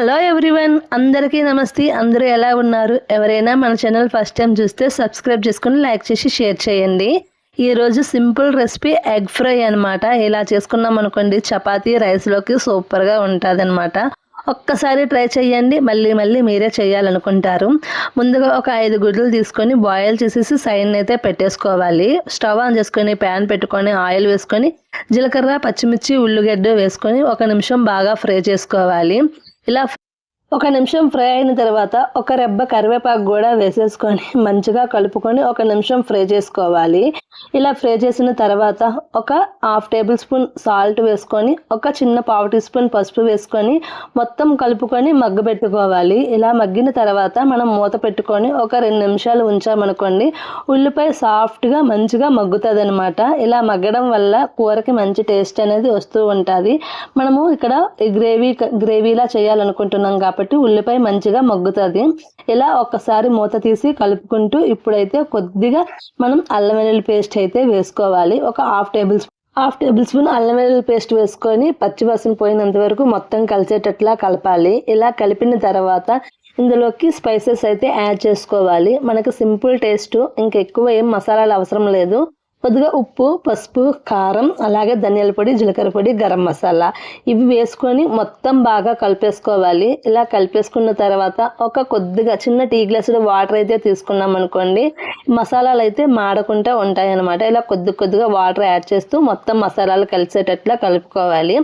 Hello everyone అందరికీ నమస్తే అందరూ ఎలా ఉన్నారు? ఎవరైనా మన ఛానల్ ఫస్ట్ టైం చూస్తే సబ్స్క్రైబ్ చేసుకుని లైక్ చేసి షేర్ చేయండి. ఈరోజు సింపుల్ రెసిపీ ఎగ్ ఫ్రై అనమాట ఇలా చేసుకున్నాం అనుకోండి చపాతీ రైస్లోకి సూపర్గా ఉంటుంది అనమాట ఒక్కసారి ట్రై చేయండి మళ్ళీ మళ్ళీ మీరే చేయాలనుకుంటారు. ముందుగా ఒక ఐదు గుడ్లు తీసుకొని బాయిల్ చేసేసి సైన్ అయితే పెట్టేసుకోవాలి. స్టవ్ ఆన్ చేసుకొని ప్యాన్ పెట్టుకొని ఆయిల్ వేసుకొని జీలకర్ర పచ్చిమిర్చి ఉల్లిగడ్డ వేసుకొని ఒక నిమిషం బాగా ఫ్రై చేసుకోవాలి. ఇలా ఒక నిమిషం ఫ్రై అయిన తర్వాత ఒక రెబ్బ కరివేపాకు కూడా వేసేసుకొని మంచిగా కలుపుకొని ఒక నిమిషం ఫ్రై చేసుకోవాలి. ఇలా ఫ్రై చేసిన తర్వాత ఒక హాఫ్ టేబుల్ స్పూన్ సాల్ట్ వేసుకొని ఒక చిన్న పావు టీ స్పూన్ పసుపు వేసుకొని మొత్తం కలుపుకొని మగ్గ పెట్టుకోవాలి. ఇలా మగ్గిన తర్వాత మనం మూత పెట్టుకొని ఒక రెండు నిమిషాలు ఉంచామనుకోండి ఉల్లిపాయ సాఫ్ట్గా మంచిగా మగ్గుతుంది అనమాట ఇలా మగ్గడం వల్ల కూరకి మంచి టేస్ట్ అనేది వస్తూ ఉంటుంది. మనము ఇక్కడ ఈ గ్రేవీ గ్రేవీలా చేయాలనుకుంటున్నాం కాబట్టి ఉల్లిపాయ మంచిగా మగ్గుతుంది. ఇలా ఒక్కసారి మూత తీసి కలుపుకుంటూ ఇప్పుడైతే కొద్దిగా మనం అల్లం వెల్లుల్లి పేస్ట్ అయితే వేసుకోవాలి. ఒక half tablespoon half tablespoon అల్లం వెల్లుల్లి పేస్ట్ వేసుకొని పచ్చివాసన పోయినంత వరకు మొత్తం కలిసేటట్లా కలపాలి. ఇలా కలిపిన తర్వాత ఇందులోకి స్పైసెస్ అయితే యాడ్ చేసుకోవాలి. మనకు సింపుల్ టేస్ట్ ఇంకా ఎక్కువ ఏం మసాలాలు అవసరం లేదు. కొద్దిగా ఉప్పు పసుపు కారం అలాగే ధనియాల పొడి జీలకర్ర పొడి గరం మసాలా. ఇవి వేసుకొని మొత్తం బాగా కలిపేసుకోవాలి. ఇలా కలిపేసుకున్న తర్వాత ఒక కొద్దిగా చిన్న టీ గ్లాసులో వాటర్ అయితే తీసుకున్నాం అనుకోండి. మసాలాలు అయితే మాడకుండా ఉంటాయి అనమాట ఇలా కొద్ది కొద్దిగా వాటర్ యాడ్ చేస్తూ మొత్తం మసాలాలు కలిసేటట్లా కలుపుకోవాలి.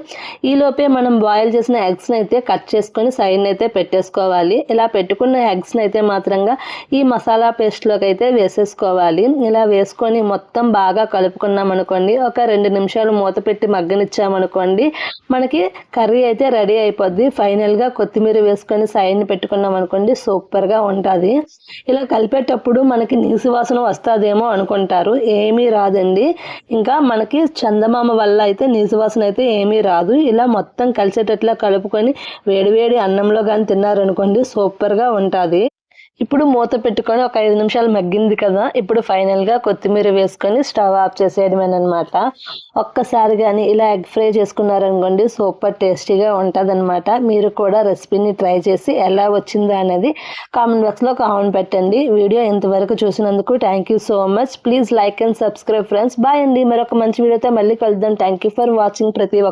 ఈలోపే మనం బాయిల్ చేసిన ఎగ్స్ని అయితే కట్ చేసుకొని సైడ్ అయితే పెట్టేసుకోవాలి. ఇలా పెట్టుకున్న ఎగ్స్ని అయితే మాత్రంగా ఈ మసాలా పేస్ట్లోకి అయితే వేసేసుకోవాలి. ఇలా వేసుకొని మొత్తం బాగా కలుపుకున్నాం అనుకోండి ఒక రెండు నిమిషాలు మూత పెట్టి మగ్గనిచ్చామనుకోండి మనకి కర్రీ అయితే రెడీ అయిపోద్ది. ఫైనల్గా కొత్తిమీర వేసుకొని సైడ్ని పెట్టుకున్నాం అనుకోండి సూపర్గా ఉంటుంది. ఇలా కలిపేటప్పుడు మనకి నీసు వాసన వస్తుందేమో అనుకుంటారు. ఏమీ రాదండి. ఇంకా మనకి చందమామ వల్ల అయితే నీసు వాసన అయితే ఏమీ రాదు. ఇలా మొత్తం కలిసేటట్లా కలుపుకొని వేడివేడి అన్నంలో కానీ తిన్నారనుకోండి సూపర్గా ఉంటుంది. ఇప్పుడు మూత పెట్టుకొని ఒక ఐదు నిమిషాలు మగ్గింది కదా ఇప్పుడు ఫైనల్గా కొత్తిమీర వేసుకొని స్టవ్ ఆఫ్ చేసేయడమేనమాట. ఒక్కసారి కానీ ఇలా ఎగ్ ఫ్రై చేసుకున్నారనుకోండి సూపర్ టేస్టీగా ఉంటుందన్నమాట. మీరు కూడా రెసిపీని ట్రై చేసి ఎలా వచ్చిందో అనేది కామెంట్ బాక్స్లో కామెంట్ పెట్టండి. వీడియో ఇంతవరకు చూసినందుకు thank you so much please like and subscribe friends bye అండి. మరొక మంచి వీడియోతో మళ్ళీ కలుద్దాం. థ్యాంక్ యూ ఫర్ వాచింగ్ ప్రతి ఒక్క